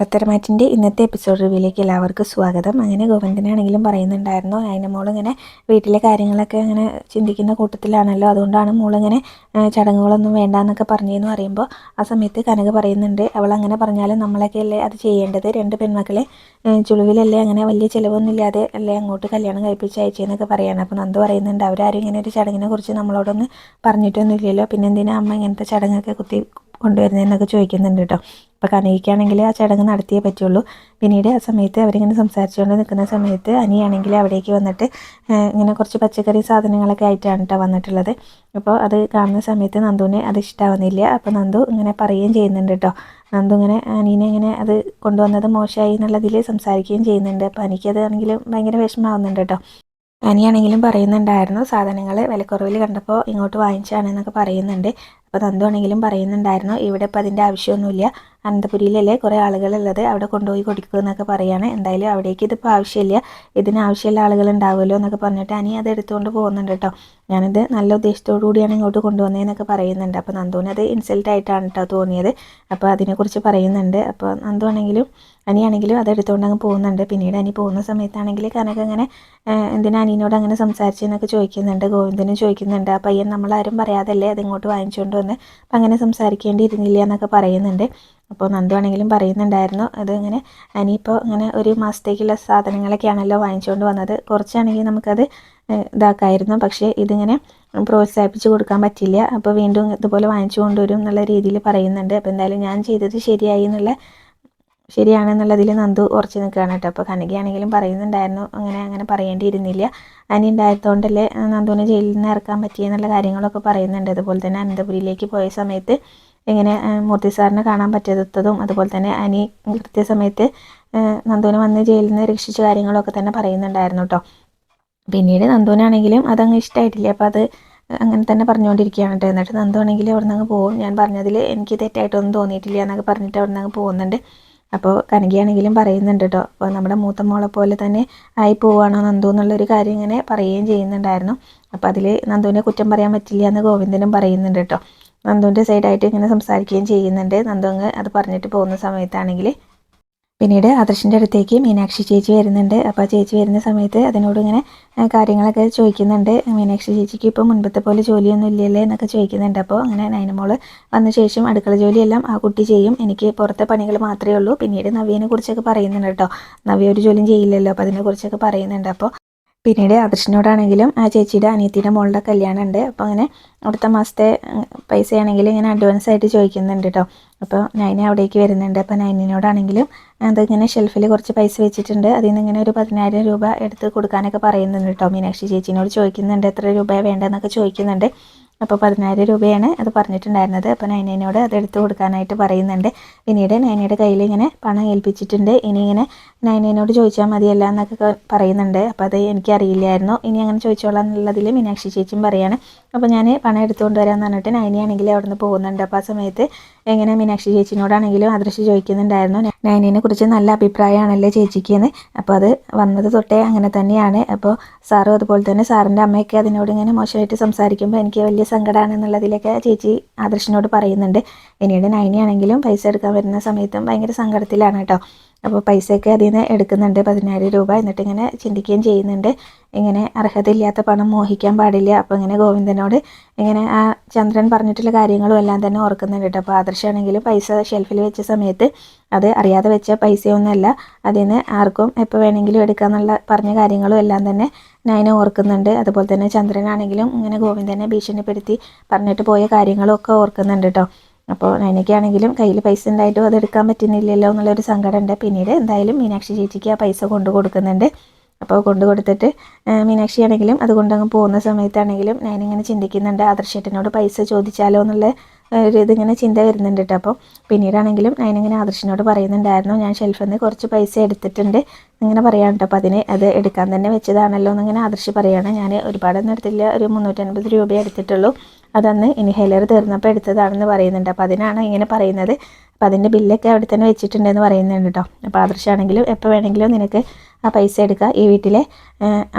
പത്തരമാറ്റിന്റെ ഇന്നത്തെ എപ്പിസോഡ് റിവ്യൂയിലേക്ക് എല്ലാവർക്കും സ്വാഗതം. അങ്ങനെ ഗോവിന്ദനാണെങ്കിലും പറയുന്നുണ്ടായിരുന്നു. അതിന്റെ മോളിങ്ങനെ വീട്ടിലെ കാര്യങ്ങളൊക്കെ അങ്ങനെ ചിന്തിക്കുന്ന കൂട്ടത്തിലാണല്ലോ. അതുകൊണ്ടാണ് മോളിങ്ങനെ ചടങ്ങുകളൊന്നും വേണ്ട എന്നൊക്കെ പറഞ്ഞതെന്ന് പറയുമ്പോൾ ആ സമയത്ത് കനക പറയുന്നുണ്ട്. അവൾ അങ്ങനെ പറഞ്ഞാലും നമ്മളൊക്കെ അല്ലേ അത് ചെയ്യേണ്ടത്? രണ്ട് പെൺമക്കളെ ചുളിവിലല്ലേ അങ്ങനെ വലിയ ചിലവൊന്നുമില്ലാതെ അല്ലേ അങ്ങോട്ട് കല്യാണം കഴിപ്പിച്ച് അയച്ചതെന്നൊക്കെ പറയാണ്. അപ്പോൾ നന്ദു പറയുന്നുണ്ട് അവരാരും ഇങ്ങനെ ഒരു ചടങ്ങിനെ കുറിച്ച് നമ്മളോടൊന്ന് പറഞ്ഞിട്ടൊന്നുമില്ലല്ലോ. പിന്നെ എന്തിനാ അമ്മ ഇങ്ങനത്തെ ചടങ്ങൊക്കെ കുത്തി കൊണ്ടുവരുന്നതെന്നൊക്കെ ചോദിക്കുന്നുണ്ട് കേട്ടോ. അപ്പോൾ കനകയ്ക്കാണെങ്കിൽ ആ ചടങ്ങ് നടത്തിയേ പറ്റുള്ളൂ. പിന്നീട് ആ സമയത്ത് അവരിങ്ങനെ സംസാരിച്ചുകൊണ്ട് നിൽക്കുന്ന സമയത്ത് അനിയാണെങ്കിൽ അവിടേക്ക് വന്നിട്ട് ഇങ്ങനെ കുറച്ച് പച്ചക്കറി സാധനങ്ങളൊക്കെ ആയിട്ടാണ് കേട്ടോ വന്നിട്ടുള്ളത്. അപ്പോൾ അത് കാണുന്ന സമയത്ത് നന്ദുവിന് അത് ഇഷ്ടാവുന്നില്ല. അപ്പോൾ നന്ദു ഇങ്ങനെ പറയുകയും ചെയ്യുന്നുണ്ട് കേട്ടോ. നന്ദു ഇങ്ങനെ അനീനെ ഇങ്ങനെ അത് കൊണ്ടുവന്നത് മോശമായി എന്നുള്ളതിൽ സംസാരിക്കുകയും ചെയ്യുന്നുണ്ട്. അപ്പോൾ എനിക്കത് ആണെങ്കിലും ഭയങ്കര വിഷമമാവുന്നുണ്ട് കേട്ടോ. അനിയാണെങ്കിലും പറയുന്നുണ്ടായിരുന്നു സാധനങ്ങൾ വിലക്കുറവിൽ കണ്ടപ്പോൾ ഇങ്ങോട്ട് വാങ്ങിച്ചാണെന്നൊക്കെ പറയുന്നുണ്ട്. അപ്പോൾ നന്ദു ആണെങ്കിലും പറയുന്നുണ്ടായിരുന്നു ഇവിടെ ഇപ്പോൾ അതിന്റെ ആവശ്യമൊന്നുമില്ല. അനന്തപുരിയിലല്ലേ കുറേ ആളുകളുള്ളത് അവിടെ കൊണ്ടുപോയി കൊടുക്കുക എന്നൊക്കെ പറയാണ്. എന്തായാലും അവിടേക്ക് ഇതിപ്പോൾ ആവശ്യമില്ല. ഇതിന് ആവശ്യമുള്ള ആളുകൾ ഉണ്ടാവുമല്ലോ എന്നൊക്കെ പറഞ്ഞിട്ട് അനി അത് എടുത്തുകൊണ്ട് പോകുന്നുണ്ട് കേട്ടോ. ഞാനിത് നല്ല ഉദ്ദേശത്തോടു കൂടിയാണ് ഇങ്ങോട്ട് കൊണ്ടുവന്നതെന്നൊക്കെ പറയുന്നുണ്ട്. അപ്പോൾ നന്ദുവിന് അത് ഇൻസൾട്ട് ആയിട്ടാണ് കേട്ടോ തോന്നിയത്. അപ്പോൾ അതിനെക്കുറിച്ച് പറയുന്നുണ്ട്. അപ്പോൾ നന്ദു ആണെങ്കിലും അനിയാണെങ്കിലും അത് എടുത്തുകൊണ്ട് അങ്ങ് പോകുന്നുണ്ട്. പിന്നീട് അനി പോകുന്ന സമയത്താണെങ്കിൽ കനക അങ്ങനെ എന്തിനാ അനിയനോട് അങ്ങനെ സംസാരിച്ചെന്നൊക്കെ ചോദിക്കുന്നുണ്ട്. ഗോവിന്ദനും ചോദിക്കുന്നുണ്ട്. ആ പയ്യൻ നമ്മളാരും പറയാതല്ലേ അതിങ്ങോട്ട് വാങ്ങിച്ചുകൊണ്ട് വന്ന്? അപ്പം അങ്ങനെ സംസാരിക്കേണ്ടിയിരുന്നില്ല എന്നൊക്കെ പറയുന്നുണ്ട്. അപ്പോൾ നന്ദു ആണെങ്കിലും പറയുന്നുണ്ടായിരുന്നു. അത് ഇങ്ങനെ അനിയിപ്പോൾ ഇങ്ങനെ ഒരു മാസത്തേക്കുള്ള സാധനങ്ങളൊക്കെയാണല്ലോ വാങ്ങിച്ചുകൊണ്ട് വന്നത്. കുറച്ചാണെങ്കിൽ നമുക്കത് ഇതാക്കായിരുന്നു. പക്ഷേ ഇതിങ്ങനെ പ്രോത്സാഹിപ്പിച്ച് കൊടുക്കാൻ പറ്റില്ല. അപ്പോൾ വീണ്ടും ഇതുപോലെ വാങ്ങിച്ചു കൊണ്ടുവരും എന്നുള്ള രീതിയിൽ പറയുന്നുണ്ട്. അപ്പോൾ എന്തായാലും ഞാൻ ചെയ്തത് ശരിയായി എന്നുള്ള ശരിയാണെന്നുള്ളതിൽ നന്ദു ഉറച്ചു നിൽക്കുകയാണ് കേട്ടോ. അപ്പോൾ കനകയാണെങ്കിലും പറയുന്നുണ്ടായിരുന്നു. അങ്ങനെ അങ്ങനെ പറയേണ്ടിയിരുന്നില്ല. അനി ഉണ്ടായതുകൊണ്ടല്ലേ നന്ദുവിനെ ജയിലിൽ നിന്ന് ഇറക്കാൻ പറ്റിയെന്നുള്ള കാര്യങ്ങളൊക്കെ പറയുന്നുണ്ട്. അതുപോലെ തന്നെ അനന്തപുരിയിലേക്ക് പോയ സമയത്ത് ഇങ്ങനെ മൂർത്തി സാറിനെ കാണാൻ പറ്റാത്തതും അതുപോലെ തന്നെ അനി കൃത്യസമയത്ത് നന്ദുവിനെ വന്ന് ജയിലിൽ നിന്ന് രക്ഷിച്ച കാര്യങ്ങളൊക്കെ തന്നെ പറയുന്നുണ്ടായിരുന്നു കേട്ടോ പിന്നീട് നന്ദുവിനാണെങ്കിലും അതങ്ങ് ഇഷ്ടമായിട്ടില്ല അപ്പോൾ അത് അങ്ങനെ തന്നെ പറഞ്ഞുകൊണ്ടിരിക്കുകയാണ് കേട്ടോ എന്നിട്ട് നന്ദു ആണെങ്കിൽ അവിടെ നിന്ന് പോകും. ഞാൻ പറഞ്ഞതിൽ എനിക്ക് തെറ്റായിട്ടൊന്നും തോന്നിയിട്ടില്ല എന്നൊക്കെ പറഞ്ഞിട്ട് അവിടെ നിന്ന് പോകുന്നുണ്ട് അപ്പോൾ കനകയാണെങ്കിലും പറയുന്നുണ്ട് കേട്ടോ അപ്പോൾ നമ്മുടെ മൂത്ത മോളെ പോലെ തന്നെ ആയി പോവുകയാണോ നന്ദു എന്നുള്ളൊരു കാര്യം ഇങ്ങനെ പറയുകയും ചെയ്യുന്നുണ്ടായിരുന്നു. അപ്പോൾ അതിൽ നന്ദുവിനെ കുറ്റം പറയാൻ പറ്റില്ല എന്ന് ഗോവിന്ദനും പറയുന്നുണ്ട് കേട്ടോ നന്ദുവിന്റെ സൈഡായിട്ട് ഇങ്ങനെ സംസാരിക്കുകയും ചെയ്യുന്നുണ്ട്. നന്ദു അങ്ങ് അത് പറഞ്ഞിട്ട് പോകുന്ന സമയത്താണെങ്കിൽ പിന്നീട് ആദർശിന്റെ അടുത്തേക്ക് മീനാക്ഷി ചേച്ചി വരുന്നുണ്ട്. അപ്പോൾ ചേച്ചി വരുന്ന സമയത്ത് അതിനോട് ഇങ്ങനെ കാര്യങ്ങളൊക്കെ ചോദിക്കുന്നുണ്ട്. മീനാക്ഷി ചേച്ചിക്ക് ഇപ്പോൾ മുൻപത്തെ പോലെ ജോലിയൊന്നും ഇല്ലല്ലേ എന്നൊക്കെ ചോദിക്കുന്നുണ്ട്. അപ്പോൾ അങ്ങനെ നൈനമോൾ വന്ന ശേഷം അടുക്കള ജോലിയെല്ലാം ആ കുട്ടി ചെയ്യും. എനിക്ക് പുറത്തെ പണികൾ മാത്രമേ ഉള്ളൂ. പിന്നീട് നവ്യനെ കുറിച്ചൊക്കെ പറയുന്നുണ്ട് കേട്ടോ. നവ്യ ഒരു ജോലിയും ചെയ്യില്ലല്ലോ. അപ്പോൾ അതിനെക്കുറിച്ചൊക്കെ പറയുന്നുണ്ട്. അപ്പോൾ പിന്നീട് ആദർശിനോടാണെങ്കിലും ആ ചേച്ചിയുടെ അനിയത്തിയുടെ മോളുടെ കല്യാണം ഉണ്ട് അപ്പോൾ അങ്ങനെ അടുത്ത മാസത്തെ പൈസയാണെങ്കിൽ ഇങ്ങനെ അഡ്വാൻസ് ആയിട്ട് ചോദിക്കുന്നുണ്ട് കേട്ടോ അപ്പോൾ നൈന അവിടേക്ക് വരുന്നുണ്ട്. അപ്പോൾ നൈനിനോടാണെങ്കിലും അതിങ്ങനെ ഷെൽഫിൽ കുറച്ച് പൈസ വെച്ചിട്ടുണ്ട്. അതിൽ നിന്ന് ഇങ്ങനെ ഒരു പതിനായിരം രൂപ എടുത്ത് കൊടുക്കാനൊക്കെ പറയുന്നുണ്ട് കേട്ടോ മീനാക്ഷി ചേച്ചിനോട് ചോദിക്കുന്നുണ്ട്. എത്ര രൂപ വേണ്ടതെന്നൊക്കെ ചോദിക്കുന്നുണ്ട്. അപ്പോൾ പതിനായിരം രൂപയാണ് അത് പറഞ്ഞിട്ടുണ്ടായിരുന്നത്. അപ്പോൾ നൈനേനോട് അത് എടുത്തു കൊടുക്കാനായിട്ട് പറയുന്നുണ്ട്. പിന്നീട് നൈനയുടെ കയ്യിൽ ഇങ്ങനെ പണം ഏൽപ്പിച്ചിട്ടുണ്ട്. ഇനി ഇങ്ങനെ നൈനേനോട് ചോദിച്ചാൽ മതിയല്ല എന്നൊക്കെ പറയുന്നുണ്ട്. അപ്പോൾ അത് എനിക്കറിയില്ലായിരുന്നു. ഇനി അങ്ങനെ ചോദിച്ചോളാം എന്നുള്ളതിൽ മീനാക്ഷി ചേച്ചിയും പറയാണ്. അപ്പോൾ ഞാൻ പണം എടുത്തുകൊണ്ട് വരാമെന്ന് പറഞ്ഞിട്ട് നൈനയാണെങ്കിൽ അവിടെ നിന്ന് പോകുന്നുണ്ട്. അപ്പോൾ ആ സമയത്ത് എങ്ങനെ മീനാക്ഷി ചേച്ചിനോടാണെങ്കിലും അദൃശ്യം ചോദിക്കുന്നുണ്ടായിരുന്നു. നൈനിനെ കുറിച്ച് നല്ല അഭിപ്രായമാണല്ലേ ചേച്ചിക്ക് എന്ന് അപ്പോൾ അത് വന്നത് തൊട്ടേ അങ്ങനെ തന്നെയാണ്. അപ്പോൾ സാറും അതുപോലെ തന്നെ സാറിന്റെ അമ്മയൊക്കെ അതിനോട് ഇങ്ങനെ മോശമായിട്ട് സംസാരിക്കുമ്പോൾ എനിക്ക് വലിയ സങ്കടമാണ് എന്നുള്ളതിലൊക്കെ ചേച്ചി ആദർശിനോട് പറയുന്നുണ്ട്. പിന്നീട് നൈനിയാണെങ്കിലും പൈസ എടുക്കാൻ വരുന്ന സമയത്തും ഭയങ്കര സങ്കടത്തിലാണ് കേട്ടോ. അപ്പോൾ പൈസയൊക്കെ അതിൽ നിന്ന് എടുക്കുന്നുണ്ട് പതിനായിരം രൂപ. എന്നിട്ട് ഇങ്ങനെ ചിന്തിക്കുകയും ചെയ്യുന്നുണ്ട്. ഇങ്ങനെ അർഹതയില്ലാത്ത പണം മോഹിക്കാൻ പാടില്ല. അപ്പോൾ ഇങ്ങനെ ഗോവിന്ദനോട് ഇങ്ങനെ ആ ചന്ദ്രൻ പറഞ്ഞിട്ടുള്ള കാര്യങ്ങളും എല്ലാം തന്നെ ഓർക്കുന്നുണ്ട് കേട്ടോ. അപ്പോൾ ആദർശാണെങ്കിലും പൈസ ഷെൽഫിൽ വെച്ച സമയത്ത് അത് അറിയാതെ വെച്ച പൈസയൊന്നുമല്ല. അതിൽ നിന്ന് ആർക്കും എപ്പോൾ വേണമെങ്കിലും എടുക്കാന്നുള്ള പറഞ്ഞ കാര്യങ്ങളും എല്ലാം തന്നെ നയന ഓർക്കുന്നുണ്ട്. അതുപോലെ തന്നെ ചന്ദ്രനാണെങ്കിലും ഇങ്ങനെ ഗോവിന്ദനെ ഭീഷണിപ്പെടുത്തി പറഞ്ഞിട്ട് പോയ കാര്യങ്ങളും ഒക്കെ ഓർക്കുന്നുണ്ട് കേട്ടോ. അപ്പോൾ നൈനയ്ക്കാണെങ്കിലും കയ്യിൽ പൈസ ഉണ്ടായിട്ടും അത് എടുക്കാൻ പറ്റുന്നില്ലല്ലോ എന്നുള്ളൊരു സങ്കടമുണ്ട്. പിന്നീട് എന്തായാലും മീനാക്ഷി ചേച്ചിക്ക് ആ പൈസ കൊണ്ടു കൊടുക്കുന്നുണ്ട്. അപ്പോൾ കൊണ്ടു കൊടുത്തിട്ട് മീനാക്ഷി ആണെങ്കിലും അതുകൊണ്ട് പോകുന്ന സമയത്താണെങ്കിലും ഞാനിങ്ങനെ ചിന്തിക്കുന്നുണ്ട്. ആദർശേട്ടനോട് പൈസ ചോദിച്ചാലോ എന്നുള്ള ഒരു ഇതിങ്ങനെ ചിന്ത വരുന്നുണ്ട് കേട്ടോ അപ്പോൾ പിന്നീടാണെങ്കിലും ഞാനിങ്ങനെ ആദർശിനോട് പറയുന്നുണ്ടായിരുന്നു. ഞാൻ ഷെൽഫിൽ നിന്ന് കുറച്ച് പൈസ എടുത്തിട്ടുണ്ട്. ഇങ്ങനെ പറയാൻ കേട്ടോ അപ്പോൾ അതിന് അത് എടുക്കാൻ തന്നെ വെച്ചതാണല്ലോ എന്നിങ്ങനെ ആദർശ് പറയുകയാണ് ഞാൻ ഒരുപാടൊന്നും എടുത്തില്ല. ഒരു മുന്നൂറ്റൻപത് രൂപ എടുത്തിട്ടുള്ളൂ. അതന്ന് ഇൻഹേലർ തീർന്നപ്പോൾ എടുത്തതാണെന്ന് പറയുന്നുണ്ട് അപ്പോൾ അതിനാണ് ഇങ്ങനെ പറയുന്നത്. അപ്പോൾ അതിന്റെ ബില്ലൊക്കെ അവിടെ തന്നെ വെച്ചിട്ടുണ്ടെന്ന് പറയുന്നുണ്ട് കേട്ടോ അപ്പോൾ ആദർശാണെങ്കിലും എപ്പോൾ വേണമെങ്കിലും നിനക്ക് ആ പൈസ എടുക്കുക ഈ വീട്ടിലെ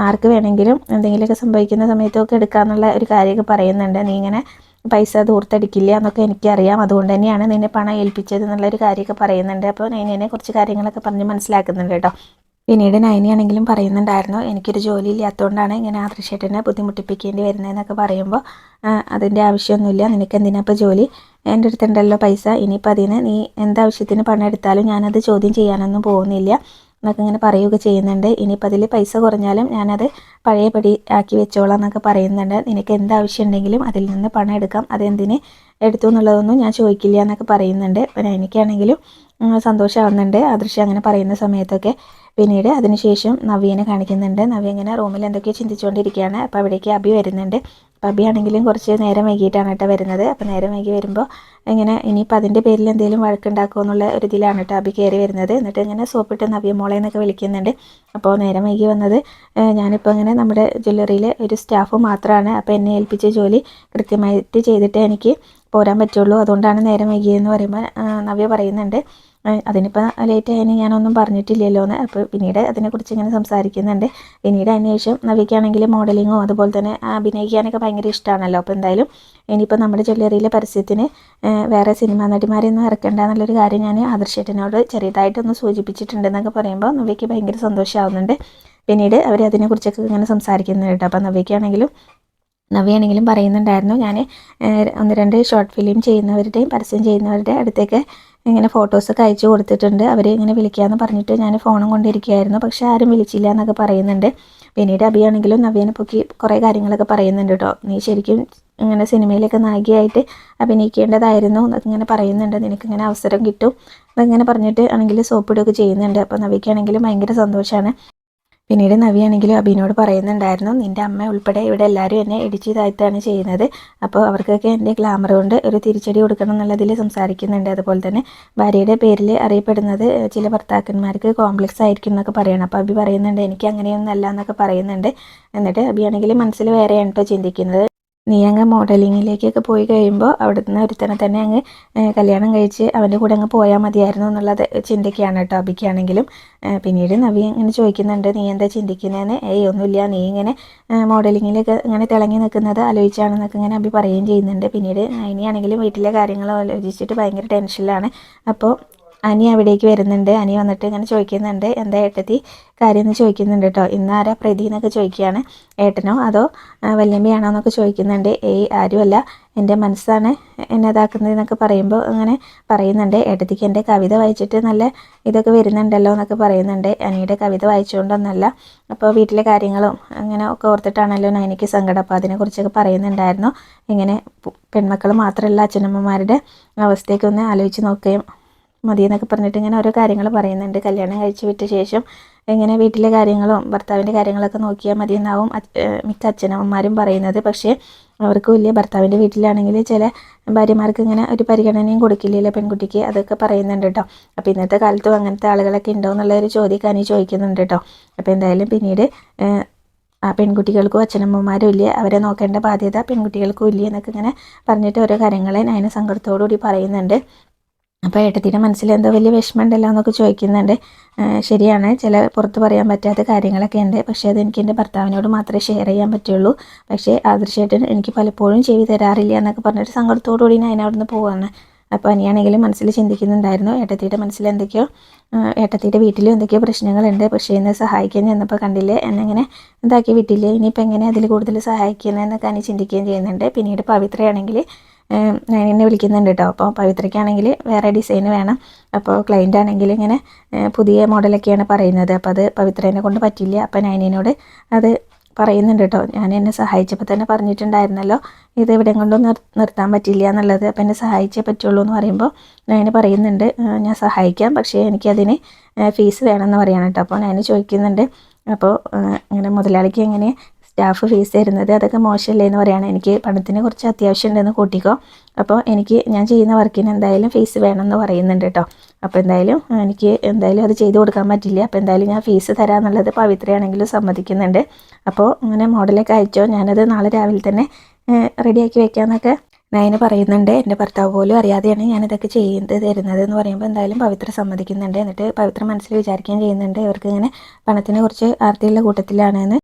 ആർക്ക് വേണമെങ്കിലും എന്തെങ്കിലുമൊക്കെ സംഭവിക്കുന്ന സമയത്തൊക്കെ എടുക്കാന്നുള്ള ഒരു കാര്യമൊക്കെ പറയുന്നുണ്ട്. നീ ഇങ്ങനെ പൈസ ധൂർത്തടിക്കില്ല എന്നൊക്കെ എനിക്കറിയാം. അതുകൊണ്ട് തന്നെയാണ് നിന്നെ പണം ഏൽപ്പിച്ചത് എന്നുള്ളൊരു കാര്യമൊക്കെ പറയുന്നുണ്ട്. അപ്പോൾ നൈനിനെ കുറച്ച് കാര്യങ്ങളൊക്കെ പറഞ്ഞ് മനസ്സിലാക്കുന്നുണ്ട് കേട്ടോ. പിന്നീട് നൈനിയാണെങ്കിലും പറയുന്നുണ്ടായിരുന്നു എനിക്കൊരു ജോലി ഇല്ലാത്തതുകൊണ്ടാണ് ഇങ്ങനെ ആദർശേട്ടനെ ബുദ്ധിമുട്ടിപ്പിക്കേണ്ടി വരുന്നതെന്നൊക്കെ പറയുമ്പോൾ അതിന്റെ ആവശ്യമൊന്നുമില്ല. നിനക്ക് എന്തിനാ ഇപ്പോൾ ജോലി? എന്റെ അടുത്തുണ്ടല്ലോ പൈസ. ഇനിയിപ്പോൾ അതിന് നീ എന്താവശ്യത്തിന് പണം എടുത്താലും ഞാനത് ചോദ്യം ചെയ്യാനൊന്നും പോകുന്നില്ല. എന്നൊക്കെ ഇങ്ങനെ പറയുകയൊക്കെ ചെയ്യുന്നുണ്ട്. ഇനിയിപ്പോൾ അതിൽ പൈസ കുറഞ്ഞാലും ഞാനത് പഴയപടി ആക്കി വെച്ചോളാം എന്നൊക്കെ പറയുന്നുണ്ട്. നിനക്ക് എന്താവശ്യം ഉണ്ടെങ്കിലും അതിൽ നിന്ന് പണം എടുക്കാം. അതെന്തിന് എടുത്തു എന്നുള്ളതൊന്നും ഞാൻ ചോദിക്കില്ല എന്നൊക്കെ പറയുന്നുണ്ട്. പിന്നെ എനിക്കാണെങ്കിലും സന്തോഷമാവുന്നുണ്ട്. ആദൃശ്യ അങ്ങനെ പറയുന്ന സമയത്തൊക്കെ പിന്നീട് അതിനുശേഷം നവ്യനെ കാണിക്കുന്നുണ്ട്. നവ്യ ഇങ്ങനെ റൂമിൽ എന്തൊക്കെയോ ചിന്തിച്ചുകൊണ്ടിരിക്കുകയാണ്. അപ്പോൾ അവിടേക്ക് അഭി വരുന്നുണ്ട്. ആണെങ്കിലും കുറച്ച് നേരം വൈകിട്ടാണ് കേട്ടോ വരുന്നത്. അപ്പോൾ നേരം വൈകി വരുമ്പോൾ ഇങ്ങനെ ഇനിയിപ്പോൾ അതിന്റെ പേരിൽ എന്തെങ്കിലും വഴക്കുണ്ടാക്കുമോ എന്നുള്ള ഒരു ഇതിലാണ് കേട്ടോ അബി കയറി വരുന്നത്. എന്നിട്ട് ഇങ്ങനെ സോപ്പിട്ട് നവ്യ മോളെ എന്നൊക്കെ വിളിക്കുന്നുണ്ട്. അപ്പോൾ നേരം വൈകി വന്നത് ഞാനിപ്പോൾ ഇങ്ങനെ നമ്മുടെ ജ്വല്ലറിയിലെ ഒരു സ്റ്റാഫ് മാത്രമാണ്. അപ്പോൾ എന്നെ ഏൽപ്പിച്ച ജോലി കൃത്യമായിട്ട് ചെയ്തിട്ട് എനിക്ക് പോരാൻ പറ്റുള്ളൂ. അതുകൊണ്ടാണ് നേരം വൈകിയെന്ന് പറയുമ്പോൾ നവ്യ പറയുന്നുണ്ട്. അതിനിപ്പോൾ ലേറ്റ് ആയതിന് ഞാനൊന്നും പറഞ്ഞിട്ടില്ലല്ലോ എന്ന് അപ്പോൾ പിന്നീട് അതിനെക്കുറിച്ച് ഇങ്ങനെ സംസാരിക്കുന്നുണ്ട്. പിന്നീട് അതിനുശേഷം നവിക്കാണെങ്കിൽ മോഡലിങ്ങോ അതുപോലെ തന്നെ അഭിനയിക്കാനൊക്കെ ഭയങ്കര ഇഷ്ടമാണല്ലോ അപ്പോൾ എന്തായാലും ഇനിയിപ്പോൾ നമ്മുടെ ജ്വല്ലറിയിലെ പരസ്യത്തിന് വേറെ സിനിമാ നടിമാരെയൊന്നും ഇറക്കണ്ട എന്നുള്ളൊരു കാര്യം ഞാൻ ആദർശേട്ടനോട് ചെറിയതായിട്ടൊന്ന് സൂചിപ്പിച്ചിട്ടുണ്ടെന്നൊക്കെ പറയുമ്പോൾ നവിക്ക് ഭയങ്കര സന്തോഷമാവുന്നുണ്ട് പിന്നീട് അവർ അതിനെക്കുറിച്ചൊക്കെ ഇങ്ങനെ സംസാരിക്കുന്നുണ്ട് അപ്പോൾ നവിക്കാണെങ്കിലും നവിയാണെങ്കിലും പറയുന്നുണ്ടായിരുന്നു. ഞാൻ ഒന്ന് രണ്ട് ഷോർട്ട് ഫിലിം ചെയ്യുന്നവരുടെയും പരസ്യം ചെയ്യുന്നവരുടെ അടുത്തേക്ക് ഇങ്ങനെ ഫോട്ടോസൊക്കെ അയച്ചു കൊടുത്തിട്ടുണ്ട്. അവർ ഇങ്ങനെ വിളിക്കാമെന്ന് പറഞ്ഞിട്ട് ഞാൻ ഫോണും കൊണ്ടിരിക്കുകയായിരുന്നു. പക്ഷേ ആരും വിളിച്ചില്ല എന്നൊക്കെ പറയുന്നുണ്ട്. പിന്നീട് അഭിയാണെങ്കിലും നവ്യനെ പൊക്കി കുറേ കാര്യങ്ങളൊക്കെ പറയുന്നുണ്ട് കേട്ടോ നീ ശരിക്കും ഇങ്ങനെ സിനിമയിലൊക്കെ നായികയായിട്ട് അഭിനയിക്കേണ്ടതായിരുന്നു എന്നൊക്കെ ഇങ്ങനെ പറയുന്നുണ്ട്. നിനക്കിങ്ങനെ അവസരം കിട്ടും അതങ്ങനെ പറഞ്ഞിട്ട് ആണെങ്കിൽ സോപ്പിടുകയൊക്കെ ചെയ്യുന്നുണ്ട്. അപ്പോൾ നവിക്കാണെങ്കിലും ഭയങ്കര സന്തോഷമാണ് പിന്നീട് നവിയാണെങ്കിലും അബിനോട് പറയുന്നുണ്ടായിരുന്നു നിന്റെ അമ്മ ഉൾപ്പെടെ ഇവിടെ എല്ലാവരും എന്നെ ഇടിച്ച് താഴ്ത്താണ് ചെയ്യുന്നത്. അപ്പോൾ അവർക്കൊക്കെ എന്റെ ഗ്ലാമർ കൊണ്ട് ഒരു തിരിച്ചടി കൊടുക്കണം എന്നുള്ളതിൽ സംസാരിക്കുന്നുണ്ട്. അതുപോലെ തന്നെ ഭാര്യയുടെ പേരിൽ അറിയപ്പെടുന്നത് ചില ഭർത്താക്കന്മാർക്ക് കോംപ്ലക്സ് ആയിരിക്കും എന്നൊക്കെ പറയണം. അപ്പോൾ അബി പറയുന്നുണ്ട് എനിക്ക് അങ്ങനെയൊന്നും അല്ല എന്നൊക്കെ പറയുന്നുണ്ട്. എന്നിട്ട് അബിയാണെങ്കിൽ മനസ്സിൽ വേറെയാണ് കേട്ടോ ചിന്തിക്കുന്നത്. നീ അങ്ങ് മോഡലിങ്ങിലേക്കൊക്കെ പോയി കഴിയുമ്പോൾ അവിടെ നിന്ന് ഒരുത്തനെ തന്നെ അങ്ങ് കല്യാണം കഴിച്ച് അവന്റെ കൂടെ അങ്ങ് പോയാൽ മതിയായിരുന്നു എന്നുള്ളത് ചിന്തിക്കുകയാണ് കേട്ടോ അബിക്കാണെങ്കിലും. പിന്നീട് നവി ഇങ്ങനെ ചോദിക്കുന്നുണ്ട് നീ എന്താ ചിന്തിക്കുന്നതെന്ന് ഏയ് ഒന്നുമില്ല. നീ ഇങ്ങനെ മോഡലിങ്ങിലൊക്കെ ഇങ്ങനെ തിളങ്ങി നിൽക്കുന്നത് ആലോചിച്ചാണെന്നൊക്കെ ഇങ്ങനെ അബി പറയുകയും ചെയ്യുന്നുണ്ട്. പിന്നീട് ഇനിയാണെങ്കിലും വീട്ടിലെ കാര്യങ്ങൾ ആലോചിച്ചിട്ട് ഭയങ്കര ടെൻഷനിലാണ് അപ്പോൾ അനി അവിടേക്ക് വരുന്നുണ്ട്. അനി വന്നിട്ട് ഇങ്ങനെ ചോദിക്കുന്നുണ്ട്. എന്താ ഏട്ടത്തി? കാര്യം എന്ന് ചോദിക്കുന്നുണ്ട് കേട്ടോ. ഇന്ന് ആരാ പ്രതി എന്നൊക്കെ ചോദിക്കുകയാണ്. ഏട്ടനോ? അതോ വല്യമ്മയാണോ എന്നൊക്കെ ചോദിക്കുന്നുണ്ട്. ഏയ് ആരുമല്ല. എന്റെ മനസ്സാണ് എന്നെ ഇതാക്കുന്നതെന്നൊക്കെ പറയുമ്പോൾ അങ്ങനെ പറയുന്നുണ്ട്. ഏട്ടത്തിക്ക് എന്റെ കവിത വായിച്ചിട്ട് നല്ല ഇതൊക്കെ വരുന്നുണ്ടല്ലോ എന്നൊക്കെ പറയുന്നുണ്ട്. അനിയുടെ കവിത വായിച്ചുകൊണ്ടൊന്നല്ല. അപ്പോൾ വീട്ടിലെ കാര്യങ്ങളും അങ്ങനെ ഒക്കെ ഓർത്തിട്ടാണല്ലോ എനിക്ക് സങ്കടം. അപ്പോൾ അതിനെക്കുറിച്ചൊക്കെ പറയുന്നുണ്ടായിരുന്നു. ഇങ്ങനെ പെൺമക്കൾ മാത്രമല്ല അച്ഛനമ്മമാരുടെ അവസ്ഥയൊക്കെ ഒന്ന് ആലോചിച്ച് നോക്കുകയും മതി എന്നൊക്കെ പറഞ്ഞിട്ട് ഇങ്ങനെ ഓരോ കാര്യങ്ങൾ പറയുന്നുണ്ട്. കല്യാണം കഴിച്ച് വിട്ട ശേഷം ഇങ്ങനെ വീട്ടിലെ കാര്യങ്ങളും ഭർത്താവിന്റെ കാര്യങ്ങളൊക്കെ നോക്കിയാൽ മതി എന്നാവും മിക്ക അച്ഛനമ്മമാരും പറയുന്നത്. പക്ഷേ അവർക്ക് വലിയ ഭർത്താവിന്റെ വീട്ടിലാണെങ്കിൽ ചില ഭാര്യമാർക്ക് ഇങ്ങനെ ഒരു പരിഗണനയും കൊടുക്കില്ലല്ലോ പെൺകുട്ടിക്ക്. അതൊക്കെ പറയുന്നുണ്ട് കേട്ടോ. അപ്പോൾ ഇന്നത്തെ കാലത്തും അങ്ങനത്തെ ആളുകളൊക്കെ ഉണ്ടോ എന്നുള്ളൊരു ചോദിക്കാൻ ഈ ചോദിക്കുന്നുണ്ട് കേട്ടോ. അപ്പോൾ എന്തായാലും പിന്നീട് ആ പെൺകുട്ടികൾക്കും അച്ഛനമ്മമാരും ഇല്ല? അവരെ നോക്കേണ്ട ബാധ്യത പെൺകുട്ടികൾക്കും ഇല്ല? എന്നൊക്കെ ഇങ്ങനെ പറഞ്ഞിട്ട് ഓരോ കാര്യങ്ങളെ ഞാൻ സങ്കടത്തോടു കൂടി പറയുന്നുണ്ട്. അപ്പോൾ ഏട്ടത്തിന്റെ മനസ്സിൽ എന്തോ വലിയ വിഷമമുണ്ടല്ലോ എന്നൊക്കെ ചോദിക്കുന്നുണ്ട്. ശരിയാണ്. ചില പുറത്ത് പറയാൻ പറ്റാത്ത കാര്യങ്ങളൊക്കെ ഉണ്ട്. പക്ഷേ അത് എനിക്ക് എന്റെ ഭർത്താവിനോട് മാത്രമേ ഷെയർ ചെയ്യാൻ പറ്റുള്ളൂ. പക്ഷേ ആദർശേട്ടൻ എനിക്ക് പലപ്പോഴും ചെവി തരാറില്ല എന്നൊക്കെ പറഞ്ഞിട്ട് സങ്കടത്തോടു കൂടി ഞാൻ അവിടുന്ന് പോവാണ്. അപ്പോൾ അനിയാണെങ്കിലും മനസ്സിൽ ചിന്തിക്കുന്നുണ്ടായിരുന്നു ഏട്ടത്തിയുടെ മനസ്സിൽ എന്തൊക്കെയോ ഏട്ടത്തിയുടെ വീട്ടിലും എന്തൊക്കെയോ പ്രശ്നങ്ങളുണ്ട്. പക്ഷേ എന്നെ സഹായിക്കാൻ ചെന്നപ്പോൾ കണ്ടില്ലേ എന്നെങ്ങനെ ഇതാക്കി വിട്ടില്ലേ? ഇനിയിപ്പോൾ എങ്ങനെ അതിൽ കൂടുതൽ സഹായിക്കുന്നതെന്നൊക്കെ അനി ചിന്തിക്കുകയും ചെയ്യുന്നുണ്ട്. പിന്നീട് പവിത്രയാണെങ്കിൽ എന്നെ വിളിക്കുന്നുണ്ട് കേട്ടോ അപ്പോൾ പവിത്രയ്ക്കാണെങ്കിൽ വേറെ ഡിസൈൻ വേണം. അപ്പോൾ ക്ലയന്റ് ആണെങ്കിൽ ഇങ്ങനെ പുതിയ മോഡലൊക്കെയാണ് പറയുന്നത്. അപ്പോൾ അത് പവിത്രേനെ കൊണ്ട് പറ്റില്ല. അപ്പോൾ നൈനിനോട് അത് പറയുന്നുണ്ട് കേട്ടോ ഞാൻ എന്നെ സഹായിച്ചപ്പോൾ തന്നെ പറഞ്ഞിട്ടുണ്ടായിരുന്നല്ലോ. ഇത് ഇവിടെ കൊണ്ടും നിർ നിർത്താൻ പറ്റില്ല എന്നുള്ളത്. അപ്പോൾ എന്നെ സഹായിച്ചേ പറ്റുള്ളൂ എന്ന് പറയുമ്പോൾ ഞാൻ പറയുന്നുണ്ട്. ഞാൻ സഹായിക്കാം. പക്ഷേ എനിക്കതിന് ഫീസ് വേണമെന്ന് പറയാണ് കേട്ടോ അപ്പോൾ ഞാൻ ചോദിക്കുന്നുണ്ട്. അപ്പോൾ ഇങ്ങനെ മുതലാളിക്ക് എങ്ങനെ സ്റ്റാഫ് ഫീസ് തരുന്നത് അതൊക്കെ മോശമല്ലേ എന്ന് പറയുകയാണ് എനിക്ക് പണത്തിന് കുറച്ച് അത്യാവശ്യം ഉണ്ടെന്ന് കൂട്ടിക്കോ. അപ്പോൾ എനിക്ക് ഞാൻ ചെയ്യുന്ന വർക്കിന് എന്തായാലും ഫീസ് വേണമെന്ന് പറയുന്നുണ്ട് കേട്ടോ. അപ്പോൾ എന്തായാലും എനിക്ക് എന്തായാലും അത് ചെയ്ത് കൊടുക്കാൻ പറ്റില്ല. അപ്പോൾ എന്തായാലും ഞാൻ ഫീസ് തരാമെന്നുള്ളത് പവിത്രയാണെങ്കിലും സമ്മതിക്കുന്നുണ്ട്. അപ്പോൾ അങ്ങനെ മോഡലൊക്കെ അയച്ചോ? ഞാനത് നാളെ രാവിലെ തന്നെ റെഡിയാക്കി വെക്കാമെന്നൊക്കെ നയന് പറയുന്നുണ്ട്. എന്റെ ഭർത്താവ് പോലും അറിയാതെയാണ് ഞാനിതൊക്കെ ചെയ്ത് തരുന്നത് എന്ന് പറയുമ്പോൾ എന്തായാലും പവിത്ര സമ്മതിക്കുന്നുണ്ട്. എന്നിട്ട് പവിത്ര മനസ്സിൽ വിചാരിക്കുകയും ചെയ്യുന്നുണ്ട്. ഇവർക്ക് ഇങ്ങനെ പണത്തിനെ കുറിച്ച് ആർത്തിയുള്ള കൂട്ടത്തിലാണെന്ന്.